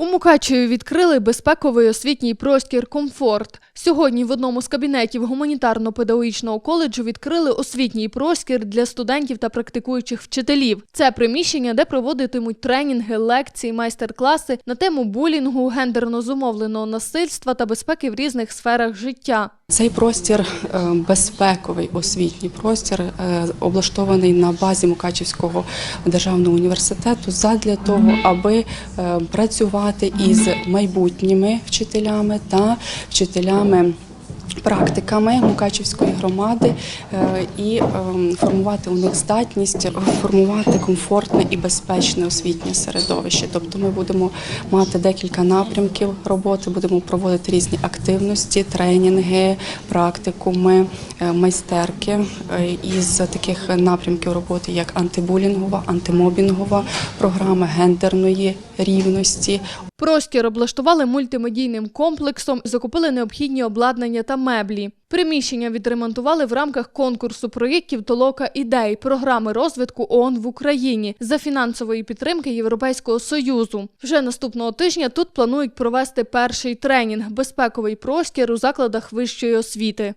У Мукачеві відкрили безпековий освітній простір Комфорт. Сьогодні в одному з кабінетів гуманітарно-педагогічного коледжу відкрили освітній простір для студентів та практикуючих вчителів. Це приміщення, де проводитимуть тренінги, лекції, майстер-класи на тему булінгу, гендерно зумовленого насильства та безпеки в різних сферах життя. Цей простір е, безпековий освітній простір, е, облаштований на базі Мукачівського державного університету задля того, аби е, працювати із майбутніми вчителями та вчителями. Практиками Мукачівської громади е, і ем, формувати у них здатність формувати комфортне і безпечне освітнє середовище. Тобто ми будемо мати декілька напрямків роботи, будемо проводити різні активності, тренінги, практикуми, е, майстерки е, із таких напрямків роботи, як антибулінгова, антимобінгова програма гендерної рівності, Простір облаштували мультимедійним комплексом, закупили необхідні обладнання та меблі. Приміщення відремонтували в рамках конкурсу проєктів Толока ідей програми розвитку ООН в Україні за фінансової підтримки Європейського союзу. Вже наступного тижня тут планують провести перший тренінг безпековий простір у закладах вищої освіти.